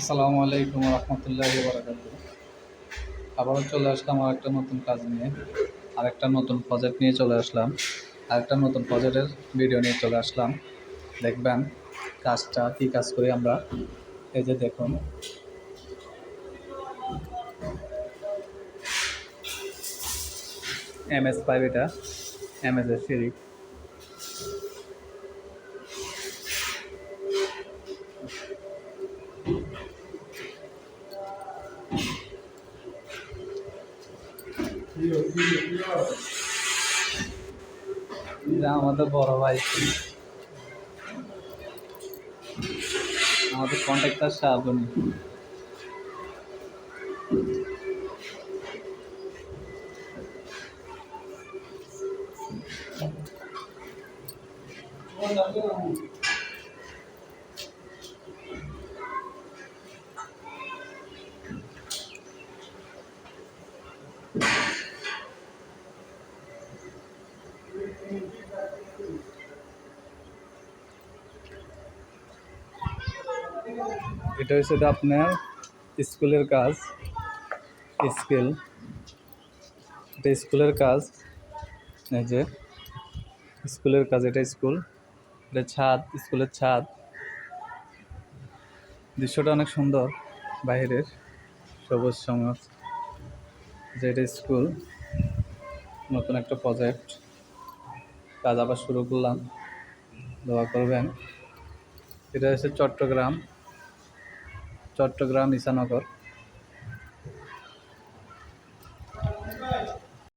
আসসালামু আলাইকুম রহমতুল্লাহ বারাকাতু আবারও চলে আসলাম আর একটা নতুন কাজ নিয়ে, আরেকটা নতুন প্রজেক্ট নিয়ে চলে আসলাম। আরেকটা নতুন প্রজেক্টের ভিডিও নিয়ে চলে আসলাম। দেখবেন কাজটা কি কাজ করি আমরা? এই যে দেখুন। এম এস ফাইভ এটা এম এস এর সিঁড়ি আমাদের বড় ভাই আমাদের কন্ট্রাক্টার শাহবনি এটা হচ্ছে আপনার স্কুলের কাজ, স্কুল। এটা স্কুলের কাজ, এই যে স্কুলের কাজ, এটা স্কুল। এটা ছাদ, স্কুলের ছাদ। দৃশ্যটা অনেক সুন্দর, বাইরের সবুজ সমাজ। যে এটা স্কুল, নতুন একটা প্রজেক্ট। কাজ আবার শুরু করলাম, দোয়া করবেন। এটা হচ্ছে চট্টগ্রাম। চট্টগ্রাম ঈশানগর।